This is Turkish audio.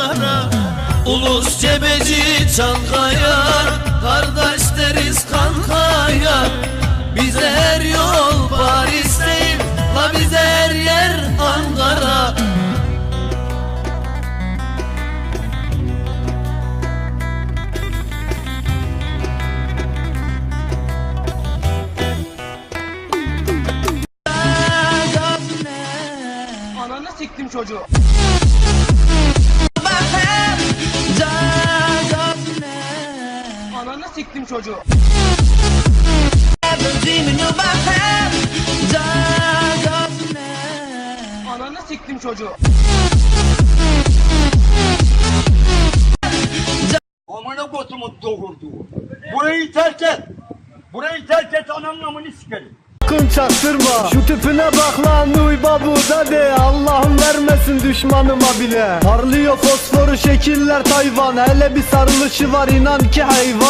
Ankara Ulus cebeci Çankaya Kardeş deriz kankaya Bize her yol Paris değil La bize her yer Ankara Ananı siktim çocuğu. Ananı siktim çocuğu. Ananı siktim çocuğu. Amına kodumu doğurdu. Burayı terk et. Burayı terk et ananın amını sikerim. Sakın çaktırma Şu tipine bak lan uy babu dede Allah'ım vermesin düşmanıma bile Parlıyor fosforu şekiller Tayvan Hele bir sarılışı var inan ki hayvan